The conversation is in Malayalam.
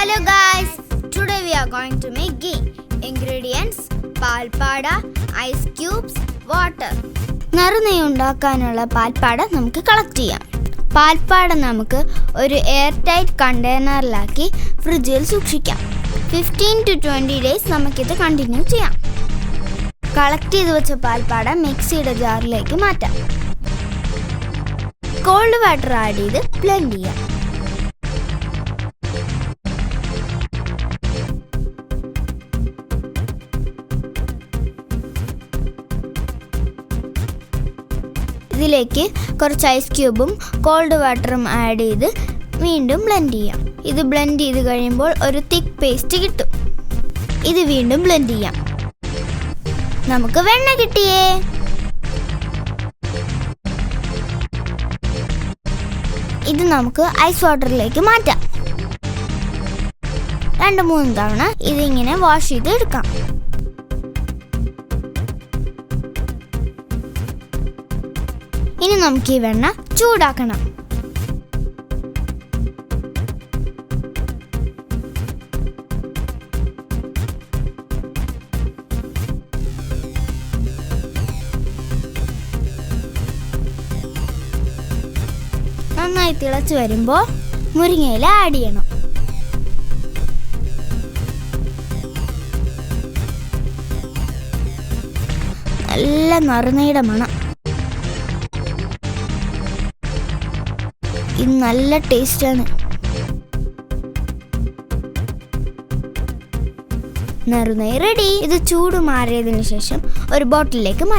Hello guys, today we are going to make ghee. Ingredients പാൽപ്പാട ഐസ് ക്യൂബ്സ് വാട്ടർ നറുനെയ്യ് ഉണ്ടാക്കാനുള്ള പാൽപ്പാട നമുക്ക് കളക്ട് ചെയ്യാം. പാൽപ്പാട നമുക്ക് ഒരു എയർ ടൈറ്റ് കണ്ടെയ്നറിലാക്കി ഫ്രിഡ്ജിൽ സൂക്ഷിക്കാം. ഫിഫ്റ്റീൻ ടു ട്വന്റി ഡേയ്സ് നമുക്കിത് കണ്ടിന്യൂ ചെയ്യാം. കളക്ട് ചെയ്ത് വെച്ച പാൽപ്പാട മിക്സിയുടെ ജാറിലേക്ക് മാറ്റാം. കോൾഡ് വാട്ടർ ആഡ് ചെയ്ത് ബ്ലെൻഡ് ചെയ്യാം. ഇതിലേക്ക് കുറച്ച് ഐസ് ക്യൂബും കോൾഡ് വാട്ടറും ആഡ് ചെയ്ത് വീണ്ടും ബ്ലെൻഡ് ചെയ്യാം. ഇത് ബ്ലെൻഡ് ചെയ്ത് കഴിയുമ്പോൾ ഒരു തിക്ക് പേസ്റ്റ് കിട്ടും. ഇത് വീണ്ടും ബ്ലെൻഡ് ചെയ്യാം. നമുക്ക് വെണ്ണ കിട്ടിയേ. ഇത് നമുക്ക് ഐസ് വാട്ടറിലേക്ക് മാറ്റാം. രണ്ട് മൂന്ന് തവണ ഇതിങ്ങനെ വാഷ് ചെയ്ത് എടുക്കാം. ഇനി നമുക്ക് ഈ വെണ്ണ ചൂടാക്കണം. നന്നായി തിളച്ചു വരുമ്പോൾ മുരിങ്ങയില ആഡ് ചെയ്യണം. നല്ല നറുനയുടെ മണം. ഇത് നല്ല ടേസ്റ്റാണ്. നറുനെയ് റെഡി ഇത് ചൂട് മാറിയതിന് ശേഷം ഒരു ബോട്ടിലേക്ക് മാറ്റാം.